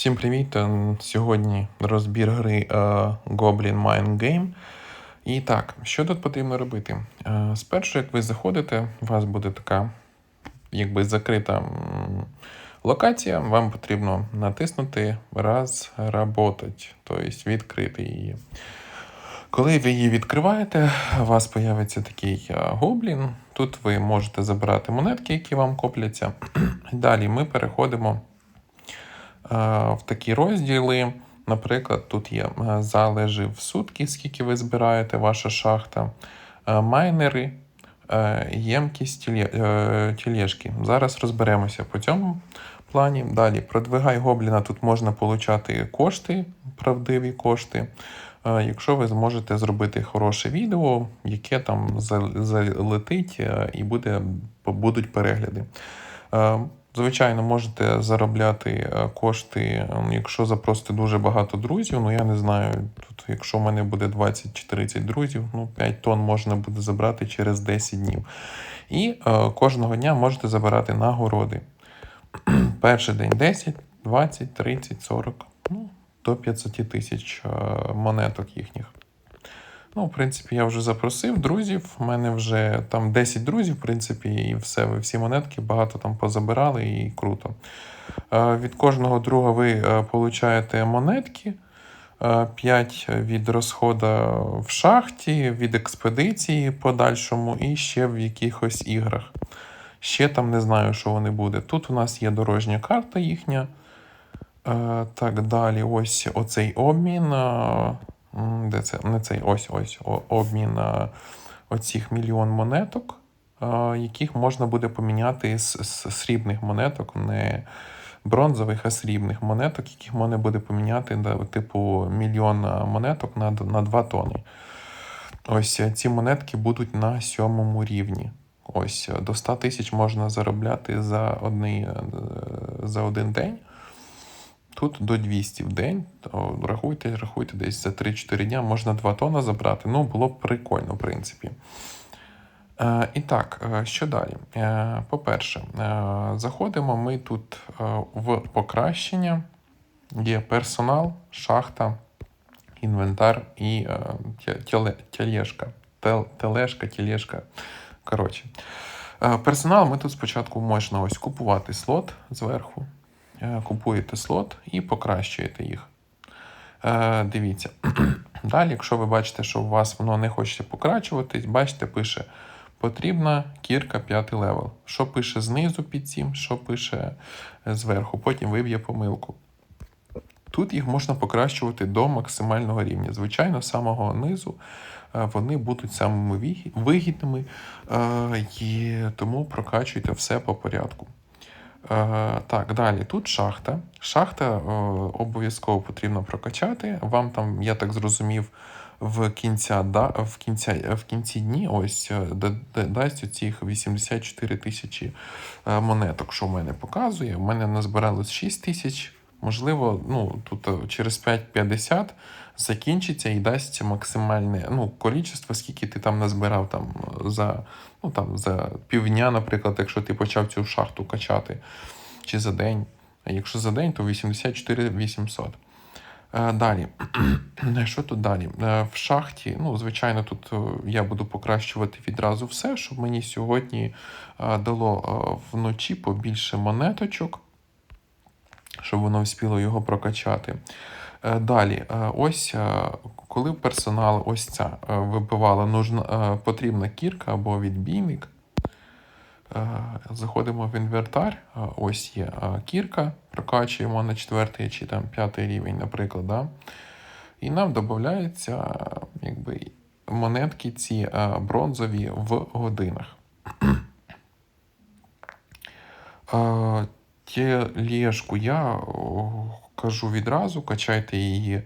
Всім привіт! Е, Сьогодні розбір гри е, Goblin Mind Game. І так, що тут потрібно робити? Е, Спершу, як ви заходите, у вас буде така якби закрита локація. Вам потрібно натиснути «Разработать», тобто відкрити її. Коли ви її відкриваєте, у вас з'явиться такий гоблін. Тут ви можете забирати монетки, які вам копляться. Далі ми переходимо в такі розділи. Наприклад, тут є е, залежи в сутки, скільки ви збираєте, ваша шахта, е, майнери, е, ємкість е, тілешки. Зараз розберемося по цьому плані. Далі, продвигай гобліна, тут можна отримати кошти, правдиві кошти. Е, Якщо ви зможете зробити хороше відео, яке там залетить е, і буде, будуть перегляди. Звичайно, можете заробляти е, кошти, е, якщо запросите дуже багато друзів. Ну я не знаю, тут, якщо в мене буде 20 чи 30 друзів, ну 5 тонн можна буде забрати через 10 днів. І е, кожного дня можете забирати нагороди. Перший день 10, 20, 30, 40, ну, до 500 тисяч е, монеток їхніх. Ну, в принципі, я вже запросив друзів. У мене вже там 10 друзів, в принципі, і все. Ви всі монетки багато там позабирали і круто. Е, Від кожного друга ви е, получаєте монетки. 5 від розходу в шахті, від експедиції подальшому і ще в якихось іграх. Ще там не знаю, що вони буде. Тут у нас є дорожня карта їхня. Е, так далі, ось оцей обмін. Де це? Не цей, ось ось обмін е, оцих мільйон монеток, е, яких можна буде поміняти з, з срібних монеток, не бронзових, а срібних монеток, яких можна буде поміняти типу мільйон е, монеток на, на 2 тони. Ось ці монетки будуть на сьомому рівні. Ось до 100 тисяч можна заробляти за, одний, е, за один день. Тут до 200 в день. Рахуйте, рахуйте, десь за 3-4 дня можна 2 тонни забрати. Ну, було б прикольно, в принципі. Е, і так, е, що далі? Е, по-перше, е, заходимо ми тут е, в покращення. Є персонал, шахта, інвентар і е, тіле-. Тел- Телешка, тілешка. Коротше. Е, Персонал ми тут спочатку можна ось купувати слот зверху. Е, Купуєте слот і покращуєте їх. Е, Дивіться. Далі, якщо ви бачите, що у вас воно не хоче покращуватись, бачите, пише потрібна кірка 5 левел. Що пише знизу під цим, що пише е, зверху. Потім виб'є помилку. Тут їх можна покращувати до максимального рівня. Звичайно, з самого низу вони будуть самими вигідними, тому прокачуйте все по порядку. Е, Так, далі тут шахта. Шахта е, обов'язково потрібно прокачати. Вам там, я так зрозумів, в кінця, да, в кінця, в кінці дні ось е, да- да- дасть оцих 84 тисячі монеток, що в мене показує. У мене назбиралось 6 тисяч. Можливо, ну тут е, через 5-50 закінчиться і дасть максимальне ну, количество, скільки ти там назбирав там за, ну, там, за півдня, наприклад, якщо ти почав цю шахту качати, чи за день. А якщо за день, то 84 800. Е, Далі. Що тут далі? Е, В шахті, ну, звичайно, тут е, я буду покращувати відразу все, щоб мені сьогодні е, дало е, вночі побільше монеточок, щоб воно вспіло його прокачати. Е, Далі, е, ось е, коли персонал ось ця вибивала, нужна, потрібна кірка або відбійник. Заходимо в інвентар. е, Ось є кірка, прокачуємо на четвертий чи там п'ятий рівень, наприклад. Да? І нам додаються е, якби, монетки ці бронзові в годинах. Е, Тележку я кажу відразу, качайте її е,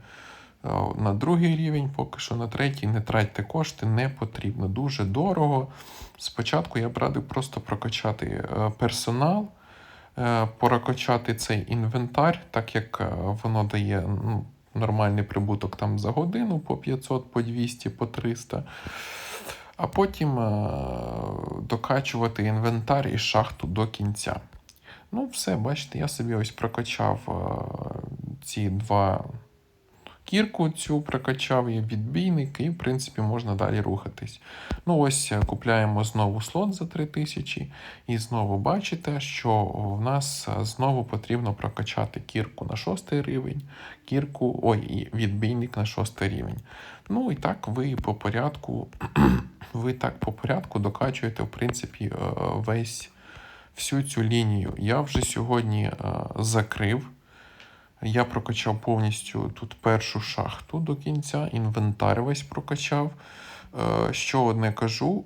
на другий рівень, поки що на третій, не тратьте кошти, не потрібно. Дуже дорого. Спочатку я б радив просто прокачати е, персонал, е, прокачати цей інвентар, так як е, воно дає ну, нормальний прибуток там за годину по 500, по 200, по 300. А потім е, докачувати інвентар і шахту до кінця. Ну, все, бачите, я собі ось прокачав е, ці два кірку цю прокачав і відбійник, і в принципі можна далі рухатись. Ну ось е, купляємо знову слот за 3000, і знову бачите, що в нас е, знову потрібно прокачати кірку на 6 рівень, кірку, ой, і відбійник на 6 рівень. Ну і так ви по порядку, ви так по порядку докачуєте, в принципі, весь всю цю лінію. Я вже сьогодні е, закрив. Я прокачав повністю тут першу шахту до кінця, інвентар весь прокачав. Е, Що одне кажу,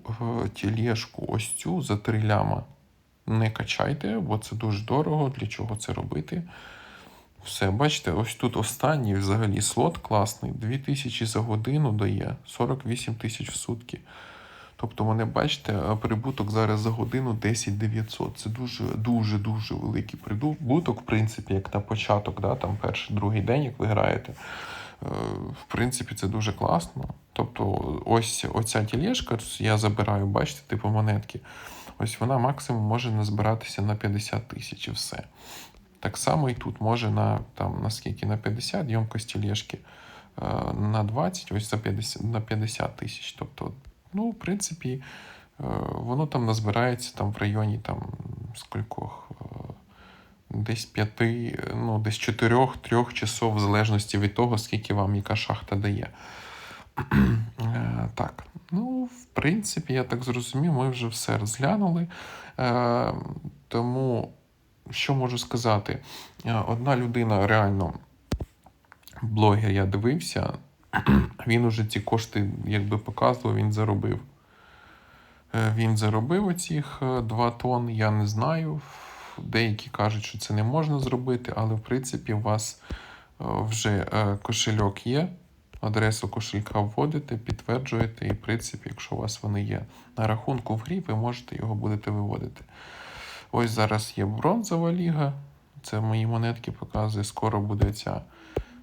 тілешку ось цю за 3 ляма не качайте, бо це дуже дорого. Для чого це робити? Все, бачите, ось тут останній взагалі слот класний. 2000 за годину дає 48 тисяч в сутки. Тобто, мене бачите, е, прибуток зараз за годину 10 900. Це дуже дуже великий прибуток, в принципі, як на початок, да, там перший другий день, як ви граєте. Е, В принципі, це дуже класно. Тобто, ось оця тілешка, я забираю, бачите, типу монетки. Ось вона максимум може назбиратися на 50 тисяч і все. Так само і тут може на там наскільки на 50 ємкость тілешки, е, на 20, ось за 50, на 50 тисяч. Тобто, ну, в принципі, е, воно там назбирається там в районі там скількох. е, Десь п'яти, ну, десь чотирьох-трьох часов, в залежності від того, скільки вам яка шахта дає. Е, Так, ну, в принципі, я так зрозумів, ми вже все розглянули. Тому, що можу сказати? Одна людина реально, блогер, я дивився, він уже ці кошти, якби показував, він заробив. Е, Він заробив оцих 2 тонн, я не знаю. Деякі кажуть, що це не можна зробити, але в принципі у вас е, вже е, кошельок є. Адресу кошелька вводите, підтверджуєте, і в принципі, якщо у вас вони є на рахунку в грі, ви можете його будете виводити. Ось зараз є бронзова ліга. Це мої монетки показує. Скоро буде ця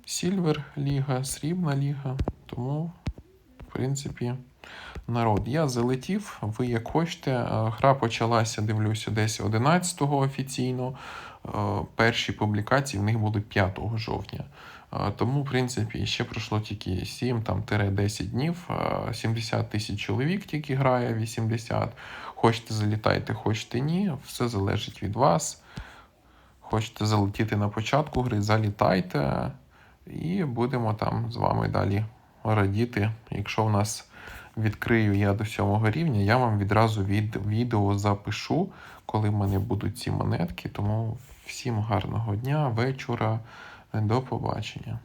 Сільвер ліга, срібна ліга. Тому, в принципі, народ. Я залетів, ви як хочете. Е, Гра почалася, дивлюся, десь 11-го офіційно. Е, Перші публікації в них були 5 жовтня. Е, Тому, в принципі, ще пройшло тільки 7 там, 10 днів. Е, 70 тисяч чоловік тільки грає, 80. Хочете залітайте, хочете ні. Все залежить від вас. Хочете залетіти на початку гри, залітайте. І будемо там з вами далі радіти. Якщо в нас відкрию я до сьомого рівня, я вам відразу від відео запишу, коли в мене будуть ці монетки. Тому всім гарного дня, вечора, до побачення.